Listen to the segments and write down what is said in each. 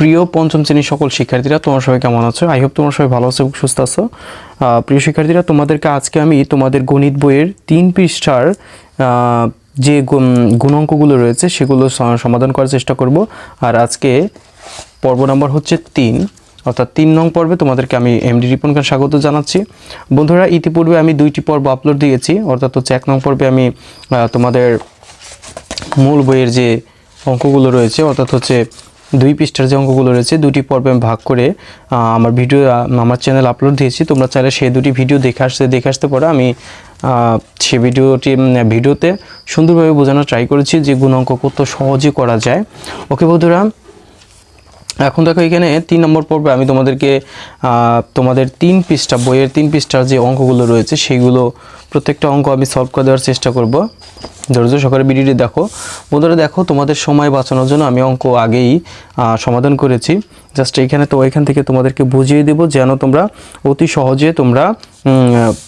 প্রিয় পঞ্চম শ্রেণির সকল শিক্ষার্থীরা, তোমার সবাই কেমন আছো? আই হোপ তোমার সবাই ভালো আছো এবং সুস্থ আছো। প্রিয় শিক্ষার্থীরা, তোমাদেরকে আজকে আমি তোমাদের গণিত বইয়ের তিন পৃষ্ঠার যে গুণ- গুণাঙ্কগুলো রয়েছে, সেগুলো সমাধান করার চেষ্টা করব। আর আজকে পর্ব নম্বর হচ্ছে তিন। অর্থাৎ তিন নং পর্বে তোমাদেরকে আমি এমডি রিপন খান স্বাগত জানাচ্ছি। বন্ধুরা, ইতিপূর্বে আমি দুইটি পর্ব আপলোড দিয়েছি। অর্থাৎ হচ্ছে এক নং পর্বে আমি তোমাদের মূল বইয়ের যে অঙ্কগুলো রয়েছে, অর্থাৎ হচ্ছে দুই পৃষ্ঠার যে অঙ্কগুলো রয়েছে, দুটি পর্বে আমি ভাগ করে আমার ভিডিও আমার চ্যানেল আপলোড দিয়েছি। তোমরা চাইলে সেই দুটি ভিডিও দেখে আসতে দেখে আসতে পারো। আমি সে ভিডিওটি ভিডিওতে সুন্দরভাবে বোঝানোর ট্রাই করেছি যে গুণ অঙ্ক কত সহজে করা যায়। ওকে বন্ধুরা এখন দেখো এখানে তিন নম্বর পর্বে আমি তোমাদেরকে তোমাদের তিন পৃষ্ঠা, বইয়ের তিন পৃষ্ঠার যে অঙ্কগুলো রয়েছে সেইগুলো প্রত্যেকটা অঙ্ক আমি সলভ করে দেওয়ার চেষ্টা করব। ধৈর্য সহকারে ভিডিওটি দেখো। বন্ধুরা দেখো, তোমাদের সময় বাঁচানোর জন্য আমি অঙ্ক আগেই সমাধান করেছি। জাস্ট এখানে তো এখান থেকে তোমাদেরকে বুঝিয়ে দেবো যেন তোমরা অতি সহজে তোমরা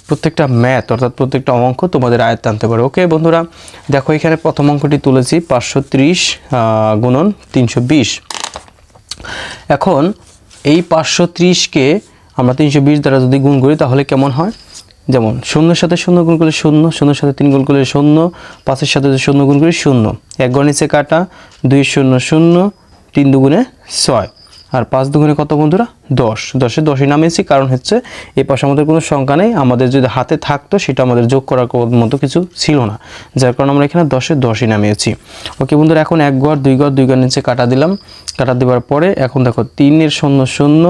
প্রত্যেকটা ম্যাথ অর্থাৎ প্রত্যেকটা অঙ্ক তোমাদের আয়ত্তে আনতে পারো। ওকে বন্ধুরা? দেখো এখানে প্রথম অঙ্কটি তুলেছি পাঁচশো ত্রিশ গুণন তিনশো বিশ। এখন এই পাঁচশো ত্রিশকে আমরা তিনশো বিশ দ্বারা যদি গুণ করি, তাহলে কেমন হয়? যেমন শূন্যের সাথে শূন্য গুণ করলে শূন্য, শূন্যের সাথে তিন গুণ করলে শূন্য, পাঁচের সাথে শূন্য গুণ করি শূন্য। এক গণিতে কাটা, দুই শূন্য শূন্য, তিন দুগুণে ছয়। আর পাঁচ দুগুণে কত বন্ধুরা? দশ। দশে দশই নামিয়েছি, কারণ হচ্ছে এ পাশে আমাদের কোনো সংখ্যা নেই। আমাদের যদি হাতে থাকতো, সেটা আমাদের যোগ করার মতো কিছু ছিল না। যার কারণে আমরা এখানে দশে দশই নামিয়েছি। ওকে বন্ধুরা, এখন এক ঘর দুই ঘর দুই ঘর নিচে কাটা দিলাম। কাটা দেওয়ার পরে এখন দেখো, তিনের শূন্য শূন্য,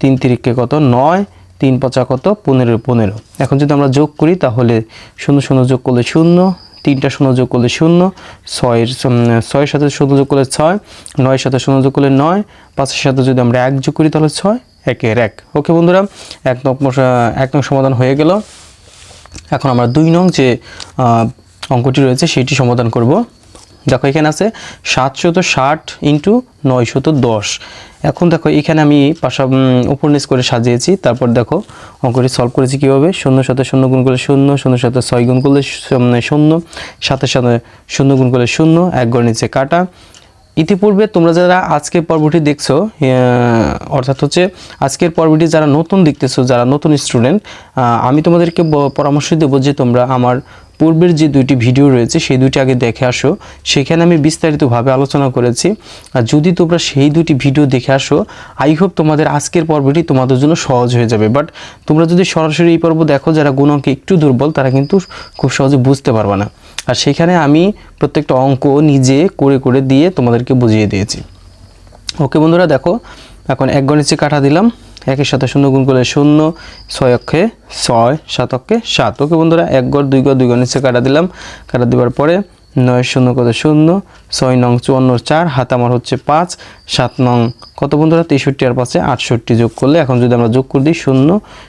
তিন তিরিককে কত? নয়। তিন পচা কত? পনেরো পনেরো। এখন যদি আমরা যোগ করি, তাহলে শূন্য শূন্য যোগ করলে শূন্য তিনটা শূন্য যোগ করলে শূন্য, ছয়ের ছয়ের সাথে শূন্য যোগ করলে ছয়, নয়ের সাথে শূন্য যোগ করলে নয়, পাঁচের সাথে যদি আমরা এক যোগ করি তাহলে ছয়, একের এক। ওকে বন্ধুরা, এক নং এক নং সমাধান হয়ে গেল। এখন আমরা দুই নং যে অঙ্কটি রয়েছে সেটি সমাধান করব। দেখো, এখানে আছে সাতশত ষাট ইন্টু নয়শত দশ। এখন দেখো, এখানে আমি পাশা উপর নিচ করে সাজিয়েছি। তারপর দেখো, অঙ্কটি সলভ করেছি কীভাবে? শূন্য সাথে শূন্য গুণ করলে শূন্য শূন্য সাথে ছয় গুণ করলে শূন্য সাথে সাথে শূন্য গুণ করলে শূন্য, এক গড় নিচে কাটা। ইতিপূর্বে তোমরা যারা আজকের পর্বটি দেখছ অর্থাৎ হচ্ছে আজকের পর্বটি যারা নতুন দেখতেছো, যারা নতুন স্টুডেন্ট আমি তোমাদেরকে পরামর্শ দেবো যে তোমরা আমার পূর্বের যে দুইটি ভিডিও রয়েছে, সেই দুইটি আগে দেখে আসো। সেখানে আমি বিস্তারিতভাবে আলোচনা করেছি। আর যদি তোমরা সেই দুটি ভিডিও দেখে আসো, আই হোপ তোমাদের আজকের পর্বটি তোমাদের জন্য সহজ হয়ে যাবে। বাট তোমরা যদি সরাসরি এই পর্ব দেখো, যারা গুণকে একটু দুর্বল, তারা কিন্তু খুব সহজে বুঝতে পারবে না। আর সেখানে আমি প্রত্যেকটা অঙ্ক নিজে করে করে দিয়ে তোমাদেরকে বুঝিয়ে দিয়েছি। ওকে বন্ধুরা, দেখো, এখন এক গণিতে কাটা দিলাম। একের সাথে শূন্য গুণ করলে শূন্য, ছয় অক্ষে ছয়, সাত অক্ষে সাত। ওকে বন্ধুরা, এক গড়, দুই গড়, দুই গণিতে কাটা দিলাম। কাটা দেওয়ার পরে নয় শূন্য কত শূন্য, ছয় নং চুয়ান্ন চার হাত আমার হচ্ছে পাঁচ, সাত নং কত বন্ধুরা? তেষট্টি আর পাঁচে আটষট্টি যোগ করলে, এখন যদি আমরা যোগ করে দিই শূন্য,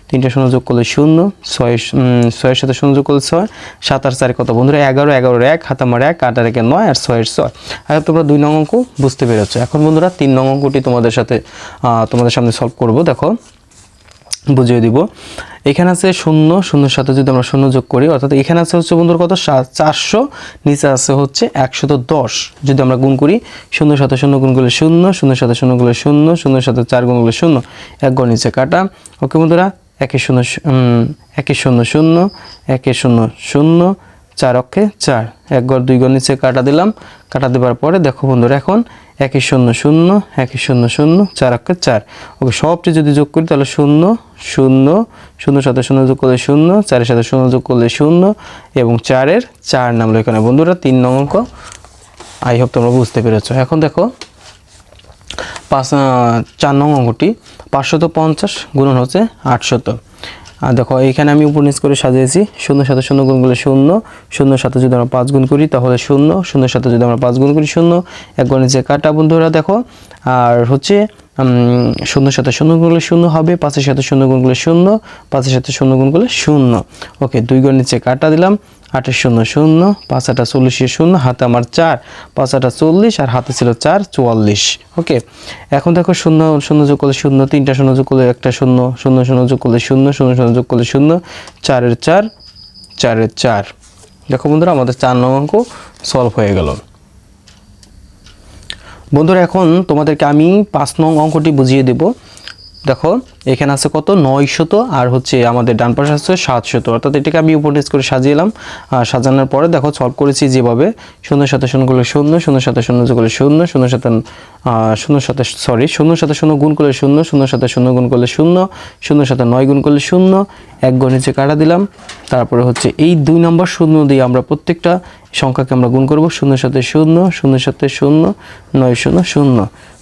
তিনটে শূন্য যোগ করলে শূন্য, ছয় ছয়ের সাথে শূন্য যোগ করলে ছয়, সাত আর চারে কত বন্ধুরা? এগারো, এগারোর এক হাত আমার এক, আট আর একে নয় আর ছয়ের ছয়। আর তোমরা দুই নং অঙ্ক বুঝতে পেরেছ। এখন বন্ধুরা, তিন নং অঙ্কটি তোমাদের সাথে তোমাদের সামনে সলভ করব। দেখো বুঝিয়ে দিব। এখানে আছে শূন্য, শূন্যর সাথে যদি আমরা শূন্য যোগ করি, অর্থাৎ এখানে আছে হচ্ছে বন্ধুর কত চারশো, নিচে আছে হচ্ছে একশত দশ। যদি আমরা গুণ করি, শূন্যর সাথে শূন্য গুণ করলে শূন্য, শূন্যের সাথে শূন্য করলে শূন্য, শূন্যের সাথে চার গুণ শূন্য, এক গড় নিচে কাটা। ওকে বন্ধুরা, একে শূন্য একে শূন্য শূন্য, একে শূন্য শূন্য, চার অক্ষে চার। এক গড়, দুই গড় নিচে কাটা দিলাম। কাটা দেওয়ার পরে দেখো বন্ধুরা, এখন একে শূন্য শূন্য, একে শূন্য শূন্য, চার অক্ষে চার। ওকে, সবটি যদি যোগ করি, তাহলে শূন্য শূন্য শূন্য সাথে শূন্য যোগ করলে শূন্য, চারের সাথে শূন্য যোগ করলে শূন্য, এবং চারের চার নামলো এখানে বন্ধুরা, তিন নং অঙ্ক। আই হোপ তোমরা বুঝতে পেরেছ। এখন দেখো, পাঁচ চার নং অঙ্কটি পাঁচশত পঞ্চাশ গুণন হচ্ছে আটশত। আর দেখো এখানে আমি নিচ করে সাজিয়েছি। শূন্য সাথে শূন্য গুণ করলে শূন্য শূন্য সাথে যদি আমরা পাঁচ গুণ করি তাহলে শূন্য শূন্য সাথে যদি আমরা পাঁচ গুণ করি শূন্য। এক গণের যে কাটা বন্ধুরা দেখো, আর হচ্ছে শূন্য সাথে শূন্য গুণ করলে শূন্য হবে, পাঁচের সাথে শূন্য গুণ করলে শূন্য, পাঁচের সাথে শূন্য গুণ করলে শূন্য। ওকে, দুই গুণের যে কাটা দিলাম আটের শূন্য শূন্য, পাঁচ আটা চল্লিশের শূন্য, হাতে আমার চার, পাঁচ আটা চল্লিশ, আর হাতে ছিল চার, চুয়াল্লিশ। ওকে, এখন দেখো শূন্য শূন্য যোগ করলে শূন্য, তিনটা শূন্য যোগ করলে একটা শূন্য শূন্য শূন্য যোগ করলে শূন্য শূন্য শূন্য যোগ করলে শূন্য, চারের চার চারের চার। দেখো বন্ধুরা, আমাদের চার নং অঙ্ক সলভ হয়ে গেল। বন্ধুরা, এখন তোমাদেরকে আমি পাঁচ নং অঙ্কটি বুঝিয়ে দেব। দেখো, এখানে আছে কত? নয়শত, আর হচ্ছে আমাদের ডান পাশে আছে সাতশত। অর্থাৎ এটাকে আমি উপর করে সাজিয়েলাম সাজানোর পরে দেখো সলভ করেছি যেভাবে। শূন্য সাথে শূন্য শূন্য শূন্য সাথে শূন্য শূন্য শূন্য সাথে শূন্য সাথে সরি শূন্য শূন্য গুণ করলে শূন্য শূন্য শূন্য গুণ করলে শূন্য শূন্য সাথে নয় গুণ করলে শূন্য, এক গুণ নিচে কাটা দিলাম। তারপরে হচ্ছে এই দুই নম্বর শূন্য দিয়ে আমরা প্রত্যেকটা সংখ্যাকে আমরা গুণ করব। শূন্য সাথে শূন্য শূন্য সাথে শূন্য, নয় শূন্য শূন্য।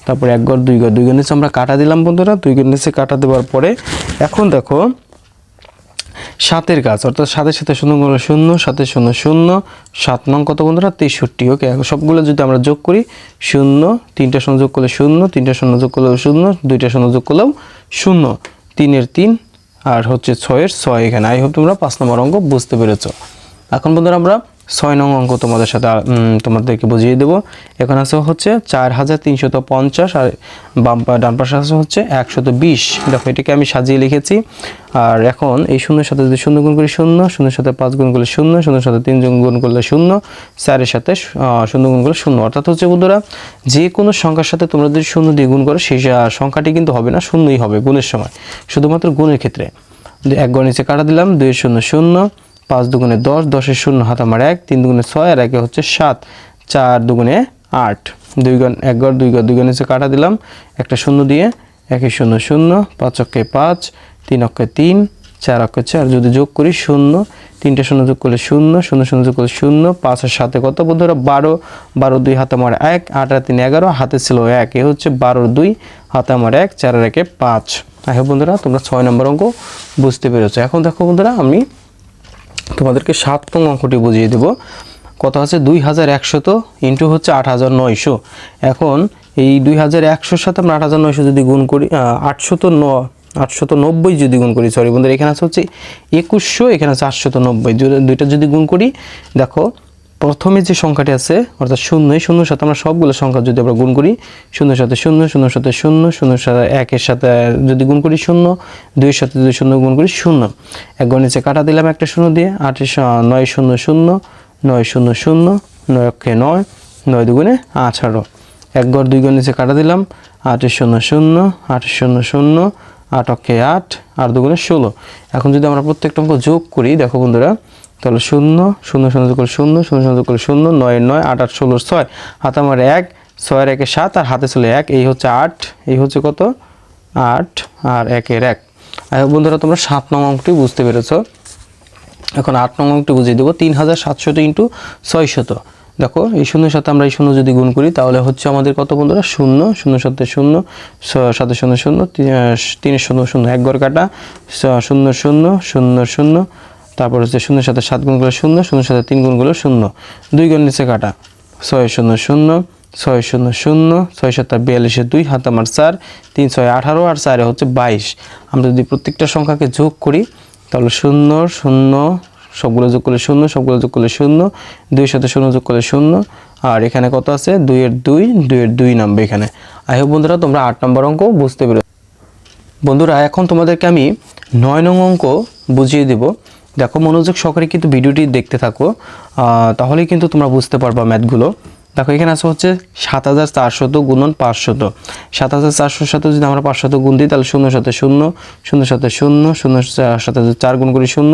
তারপরে এক গড় দুই গড় দুই গড় নিচে আমরা কাটা দিলাম বন্ধুরা, দুই গড় নিচে কাটা দেওয়ার পরে এখন দেখো সাতের কাজ অর্থাৎ সাতের সাথে শূন্য গুণ শূন্য সাথে শূন্য শূন্য, সাত নং কত বন্ধুরা? তেষট্টি ওকে সবগুলো যদি আমরা যোগ করি, শূন্য, তিনটা শূন্য যোগ করলে শূন্য, তিনটা শূন্য যোগ করলেও শূন্য, দুইটা শূন্য যোগ করলেও শূন্য। তিনের তিন আর হচ্ছে ছয়ের ছয় এখানে। আই হোপ তোমরা পাঁচ নম্বর অঙ্ক বুঝতে পেরেছ। এখন বন্ধুরা আমরা ছয় নং অঙ্ক তোমাদের সাথে তোমাদেরকে বুঝিয়ে দেবো। এখানে আছে হচ্ছে চার হাজার তিনশত পঞ্চাশ, আর বাম ডান পাশে আছে হচ্ছে একশত বিশ। দেখো, এটাকে আমি সাজিয়ে লিখেছি। আর এখন এই শূন্যের সাথে যদি শূন্য গুণ করি শূন্য, শূন্যের সাথে পাঁচ গুণ করলে শূন্য, শূন্যের সাথে তিন গুণ করলে শূন্য, চারের সাথে শূন্য গুণ করলে শূন্য। অর্থাৎ হচ্ছে বন্ধুরা, যে কোনো সংখ্যার সাথে তোমরা যদি শূন্য দিয়ে গুণ করো, সেই সংখ্যাটি কিন্তু হবে না, শূন্যই হবে গুণের সময়। শুধুমাত্র গুণের ক্ষেত্রে। এক গণ নিচে কাটা দিলাম দুই শূন্য শূন্য পাঁচ দুগুণে দশ দশের শূন্য হাত আমার এক, তিন দুগুণে ছয় আর একে হচ্ছে সাত, চার দুগুণে আট। দুই গণ এক গড়, দুই গড়, দুই গণ কাটা দিলাম, একটা শূন্য দিয়ে একে শূন্য শূন্য, পাঁচ অক্ষে পাঁচ, তিন অক্ষে তিন, চার অক্ষে চার। যদি যোগ করি শূন্য, তিনটে শূন্য যোগ করলে শূন্য শূন্য শূন্য যোগ করলে শূন্য পাঁচের সাথে কত বন্ধুরা? বারো বারো দুই হাতে আমার এক, আট আর তিন এগারো, হাতে ছিল এক। এ হচ্ছে বারোর দুই হাতে আমার এক চারের একে পাঁচ। আহ বন্ধুরা, তোমরা ছয় নম্বর অঙ্ক বুঝতে পেরেছ। এখন দেখো বন্ধুরা, আমি তোমাদেরকে সাত নং অঙ্কটি বুঝিয়ে দেব। কত আছে দুই হাজার একশত ইন্টু হচ্ছে আট হাজার নয়শো। এখন এই দুই হাজার একশোর সাথে আমরা আট হাজার নয়শো যদি গুণ করি আটশত ন, আটশত নব্বই যদি গুণ করি সরি বন্ধুরা, এখানে আছে হচ্ছে একুশশো, এখানে আছে আটশত নব্বই। দুইটা যদি গুণ করি, দেখো প্রথমে যে সংখ্যাটি আছে, অর্থাৎ শূন্য শূন্যর সাথে আমরা সবগুলো সংখ্যা যদি আমরা গুণ করি, শূন্যের সাথে শূন্য, শূন্যের সাথে শূন্য, শূন্যের সাথে একের সাথে যদি গুণ করি শূন্য, দুইয়ের সাথে যদি শূন্য গুণ করি শূন্য। এক গণ নিচে কাটা দিলাম একটা শূন্য দিয়ে, আটের নয় শূন্য শূন্য, নয় শূন্য শূন্য, নয় অক্ষে নয় নয় দুগুণে আঠারো। এক গড় দুই গণ নিচে কাটা দিলাম, আটের শূন্য শূন্য, আটের শূন্য শূন্য, আট অক্ষে আট, আর দুগুণে ষোলো। এখন যদি আমরা প্রত্যেকটা অঙ্ক যোগ করি, দেখো বন্ধুরা তাহলে শূন্য শূন্য শূন্য যোগ শূন্য শূন্য শূন্য যোগ শূন্য, নয় নয়, আট আট ষোলোর ছয়। হাতে আমার এক, ছয়ের একে সাত, আর হাতে ছিল এক, এই হচ্ছে আট, এই হচ্ছে কত? আট, আর একের এক। বন্ধুরা, তোমরা সাত নং অঙ্কটি বুঝতে পেরেছ। এখন আট নং অঙ্কটি বুঝিয়ে দেবো, তিন হাজার সাতশত ইন্টু ছয়শত। দেখো, এই শূন্যের সাথে আমরা এই শূন্য যদি গুণ করি, তাহলে হচ্ছে আমাদের কত বন্ধুরা? শূন্য শূন্য সাথে শূন্য সাথে শূন্য শূন্য তিনের শূন্য শূন্য, এক গড় কাটা শূন্য শূন্য শূন্য শূন্য তারপর হচ্ছে শূন্যের সাথে সাত গুণ করলে শূন্য, শূন্যের সাথে তিন গুণ করলে শূন্য। দুই গুণ নিচে কাটা। ছয় শূন্য শূন্য, ছয় শূন্য শূন্য, ছয় সাতটা বিয়াল্লিশে দুই, হাত আমার চার, তিন ছয় আঠারো, আর চারে হচ্ছে বাইশ। আমরা যদি প্রত্যেকটা সংখ্যাকে যোগ করি, তাহলে শূন্য শূন্য, সবগুলো যোগ করলে শূন্য, সবগুলো যোগ করলে শূন্য, দুইয়ের সাথে শূন্য যোগ করলে শূন্য, আর এখানে কত আছে? দুইয়ের দুই দুইয়ের দুই নামবে এখানে। আই হোক বন্ধুরা, তোমরা আট নম্বর অঙ্ক বুঝতে পেরে বন্ধুরা, এখন তোমাদেরকে আমি নয় নং অঙ্ক বুঝিয়ে দেব। দেখো মনোযোগ সহকারে কিন্তু ভিডিওটি দেখতে থাকো আহ, তাহলেই কিন্তু তোমরা বুঝতে পারবা ম্যাথগুলো। দেখো এখানে আছে হচ্ছে সাত হাজার চারশত গুণন পাঁচশত। সাত হাজার চারশোর সাথে যদি আমরা পাঁচশত গুণ দিই তাহলে শূন্য সাথে শূন্য শূন্য সাথে শূন্য শূন্য সাথে চার গুণ করি শূন্য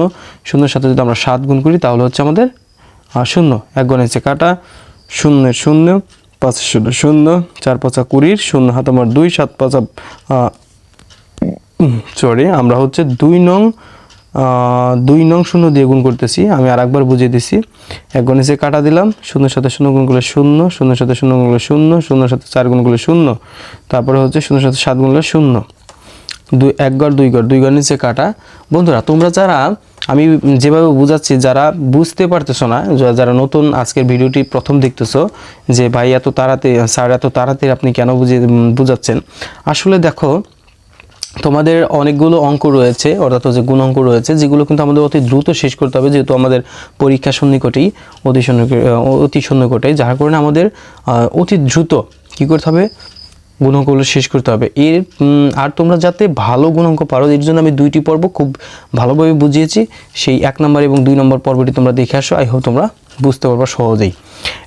শূন্যের সাথে যদি আমরা সাত গুণ করি তাহলে হচ্ছে আমাদের শূন্য। এক গুণ হচ্ছে কাটা শূন্যের শূন্য পাঁচ শূন্য শূন্য চার পাঁচা কুড়ির শূন্য হাত আমার দুই সাত পাঁচা সরি আমরা হচ্ছে দুই নং দুই নং শূন্য দিয়ে গুণ করতেছি। আমি আর একবার বুঝিয়ে দিছি। এক গণিসে কাটা দিলাম, শূন্যের সাথে শূন্য গুণ করলে শূন্য, শূন্যের সাথে শূন্য গুণ করলে শূন্য, শূন্যের সাথে চার গুণ করলে শূন্য, তারপরে হচ্ছে শূন্যের সাথে সাত গুণ করলে শূন্য। দুই এক গড়, দুই গড় দুই গড় নিচে কাটা। বন্ধুরা, তোমরা যারা, আমি যেভাবে বুঝাচ্ছি, যারা বুঝতে পারতেছো না যারা নতুন আজকের ভিডিওটি প্রথম দেখতেছো, যে ভাই এত তাড়াতাড়ি, স্যার এত তাড়াতাড়ি আপনি কেন বুঝিয়ে বুঝাচ্ছেন? আসলে দেখো তোমাদের অনেকগুলো অঙ্ক রয়েছে, অর্থাৎ যে গুণ অঙ্ক রয়েছে, যেগুলো কিন্তু আমাদের অতি দ্রুত শেষ করতে হবে, যেহেতু আমাদের পরীক্ষা সন্নিকটেই, অতি সন্নিকটে অতি সন্নিকটে যার কারণে আমাদের অতি দ্রুত কী করতে হবে? গুণাঙ্কগুলো শেষ করতে হবে। এর আর তোমরা যাতে ভালো গুণাঙ্ক পারো, এর জন্য আমি দুইটি পর্ব খুব ভালোভাবে বুঝিয়েছি। সেই এক নম্বর এবং দুই নম্বর পর্বটি তোমরা দেখে আসো, আই হোপ তোমরা বুঝতে পারবা সহজেই।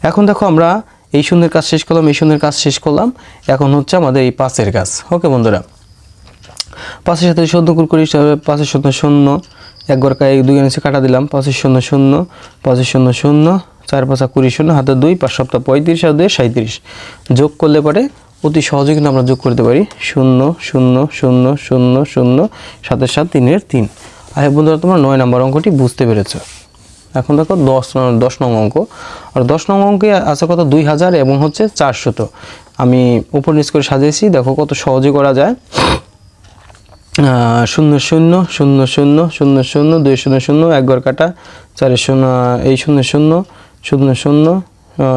এখন দেখো আমরা এই শূন্যের কাজ শেষ করলাম, এই শূন্যের কাজ শেষ করলাম। এখন হচ্ছে আমাদের এই পাঁচের কাজ। ওকে বন্ধুরা? পাঁচের সাথে শূন্য গুণ করি পাঁচের শূন্য শূন্য। একবার কায় দুই নিচে কাটা দিলাম পাঁচের শূন্য শূন্য। পাঁচের শূন্য শূন্য, চার পাঁচা কুড়ি শূন্য, হাতে দুই, পাঁচ সপ্তাহ পঁয়ত্রিশ, আর দুই সাঁত্রিশ যোগ করলে পরে অতি সহজে কিন্তু আমরা যোগ করতে পারি। শূন্য শূন্য শূন্য শূন্য শূন্য, সাতের সাত, তিনের তিন। আর বন্ধুরা, তোমার নয় নম্বর অঙ্কটি বুঝতে পেরেছ। এখন দেখো দশ দশ নং অঙ্ক। আর দশ নং অঙ্কে আছে কত? দুই হাজার এবং হচ্ছে চারশত। আমি উপর নিচ করে সাজিয়েছি, দেখো কত সহজে করা যায়। শূন্য শূন্য শূন্য শূন্য শূন্য শূন্য দুই শূন্য শূন্য একবার কাটা চারের শূন্য এই শূন্য শূন্য শূন্য শূন্য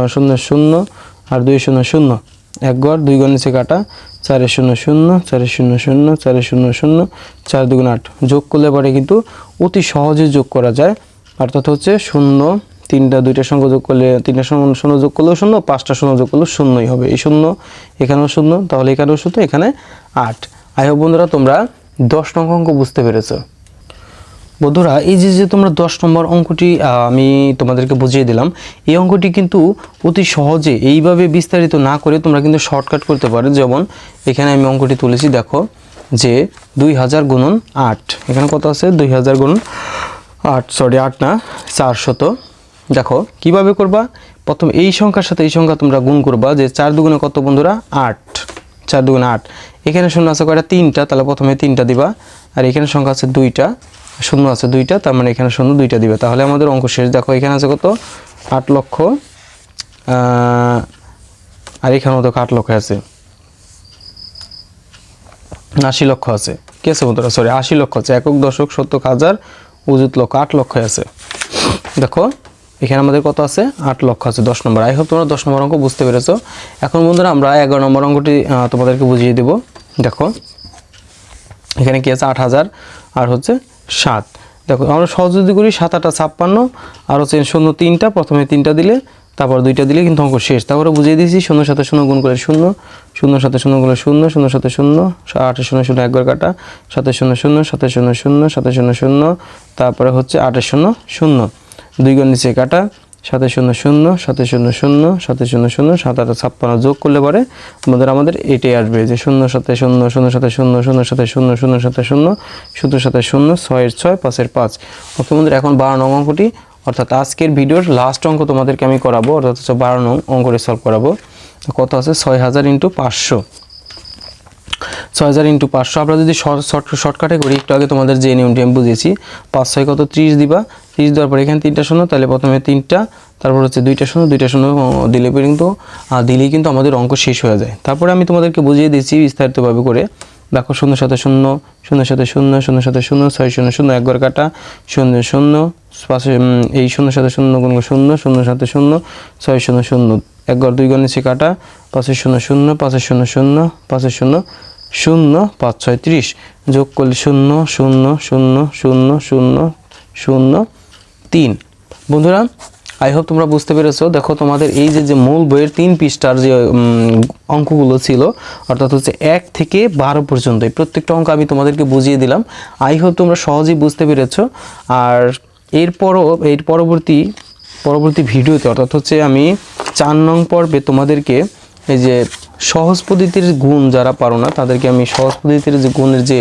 শূন্য শূন্য আর দুই শূন্য শূন্য একবার দুই গণ নিচে কাটা চারের শূন্য শূন্য চারের শূন্য শূন্য চারের শূন্য শূন্য চার দুগুণ আট যোগ করলে পরে কিন্তু অতি সহজে যোগ করা যায় অর্থাৎ হচ্ছে শূন্য তিনটা দুইটা সংখ্যা যোগ করলে তিনটা শূন্য যোগ করলেও শূন্য পাঁচটা শূন্য যোগ করলেও শূন্যই হবে এই শূন্য এখানেও শূন্য তাহলে এখানেও শূন্য এখানে আট আই হোক বন্ধুরা তোমরা দশ নম্বর অঙ্ক বুঝতে পেরেছ? বন্ধুরা, এই যে যে তোমরা দশ নম্বর অঙ্কটি আমি তোমাদেরকে বুঝিয়ে দিলাম, এই অঙ্কটি কিন্তু অতি সহজে এইভাবে বিস্তারিত না করে তোমরা কিন্তু শর্টকাট করতে পারো। যেমন, এখানে আমি অঙ্কটি তুলেছি, দেখো, যে দুই হাজার গুণন আট। এখানে কত আছে? দুই হাজার গুণন আট সরি আট না চারশত দেখো, কীভাবে করবা? প্রথম এই সংখ্যার সাথে এই সংখ্যা তোমরা গুণ করবা, যে চার দুগুণে কত বন্ধুরা? আট। চার, দুগুণে আট। এখানে শূন্য আছে কয়টা? তিনটা, তাহলে প্রথমে তিনটা দিবা। আর এখানে সংখ্যা আছে দুইটা। শূন্য আছে দুইটা, তার মানে এখানে শূন্য দুইটা দিবে। তাহলে আমাদের অঙ্ক শেষ। দেখো, এখানে আছে কত? আট লক্ষ। আর এখানেও তো আট লক্ষ আছে। আশি লক্ষ আছে। কি আছে বন্ধুরা? সরি আশি লক্ষ আছে। একক দশক, সত্তর হাজার, উজুত লক্ষ, আট লক্ষ আছে। দেখো এখানে আমাদের কত আছে? আট লক্ষ আছে, দশ নম্বর। আই হোপ তোমরা দশ নম্বর অঙ্ক বুঝতে পেরেছ। এখন বন্ধুরা আমরা এগারো নম্বর অঙ্কটি তোমাদেরকে বুঝিয়ে দেব। দেখো, এখানে কি আছে? আট হাজার, আর হচ্ছে সাত। দেখো, আমরা সহজ যদি করি, সাত, আটটা, ছাপ্পান্ন, আর হচ্ছে শূন্য তিনটা, প্রথমে তিনটা দিলে, তারপর দুইটা দিলে কিন্তু অঙ্ক শেষ। তারপরে বুঝিয়ে দিয়েছি, শূন্য সাথে শূন্য গুণ করে শূন্য শূন্য সাথে শূন্য গুণ শূন্য শূন্য সাথে শূন্য আটের শূন্য শূন্য একবার কাটা সাথে শূন্য শূন্য সাথে শূন্য শূন্য সাথে শূন্য শূন্য, তারপরে হচ্ছে আটের শূন্য শূন্য। দুই গুণ নিচে কাটা, সাথে শূন্য শূন্য, সাথে শূন্য শূন্য, সাথে শূন্য শূন্য, সাত আট ছাপ্পান্ন যোগ করলে পরে আমাদের আমাদের এটাই আসবে যে শূন্য, সাথে শূন্য শূন্য, সাথে শূন্য শূন্য, সাথে শূন্য শূন্য, সাথে শূন্য শূন্য, সাথে শূন্য, ছয়ের ছয়, পাঁচের পাঁচ। ওকে এখন বারো নং অঙ্কটি। অর্থাৎ আজকের ভিডিওর লাস্ট অঙ্ক তোমাদেরকে আমি করাবো। অর্থাৎ হচ্ছে বারো নং অঙ্কটি সলভ করাবো। কত আছে? ছয় হাজার ইন্টু পাঁচশো। ছয় হাজার ইন্টু পাঁচশো। আমরা যদি শর্ট শর্টকাটে করি, একটু আগে তোমাদের যে নিয়মটি আমি বুঝিয়েছি, পাঁচ ছয় কত ত্রিশ দিবা? ত্রিশ দেওয়ার পর এখানে তিনটা শূন্য, তাহলে প্রথমে তিনটা, তারপর হচ্ছে দুইটা শূন্য দুইটা শূন্য দিলে কিন্তু দিলেই কিন্তু আমাদের অঙ্ক শেষ হয়ে যায়। তারপরে আমি তোমাদেরকে বুঝিয়ে দিচ্ছি বিস্তারিতভাবে করে। দেখো, শূন্য সাথে শূন্য শূন্য সাথে শূন্য শূন্য সাথে শূন্য, ছয় শূন্য শূন্য একবার কাটা, শূন্য শূন্য পাশে এই শূন্য সাথে শূন্য গুণ শূন্য শূন্য সাথে শূন্য, ছয় শূন্য শূন্য একবার দুই গণ নিচে কাটা পাঁচের শূন্য শূন্য পাঁচের শূন্য শূন্য পাঁচের শূন্য শূন্য, পাঁচ ছয় ত্রিশ, যোগ করলে শূন্য শূন্য শূন্য শূন্য শূন্য শূন্য তিন। বন্ধুরা আই হোপ তোমরা বুঝতে পেরেছ। দেখো, তোমাদের এই যে যে মূল বইয়ের তিন পৃষ্ঠার যে অঙ্কগুলো ছিল, অর্থাৎ হচ্ছে এক থেকে বারো পর্যন্ত, এই প্রত্যেকটা অঙ্ক আমি তোমাদেরকে বুঝিয়ে দিলাম। আই হোপ তোমরা সহজেই বুঝতে পেরেছ। আর এরপরও এর পরবর্তী পরবর্তী ভিডিওতে, অর্থাৎ হচ্ছে আমি চার নং পর্বে তোমাদেরকে এই যে সহজ পদ্ধতির গুণ যারা পারো না, তাদেরকে আমি সহজ পদ্ধতির যে গুণের যে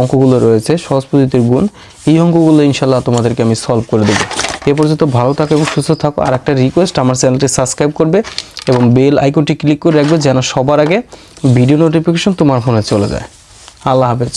অঙ্কগুলো রয়েছে, সহজ পদ্ধতির গুণ, এই অঙ্কগুলো ইনশাল্লাহ তোমাদেরকে আমি সলভ করে দেবো। এ পর্যন্ত ভালো থাকো এবং সুস্থ থাকো। আর একটা রিকোয়েস্ট আমার চ্যানেলটি সাবস্ক্রাইব করবে এবং বেল আইকনটি ক্লিক করে রাখবে যেন সবার আগে ভিডিও নোটিফিকেশন তোমার ফোনে চলে যায়। আল্লাহ হাফেজ।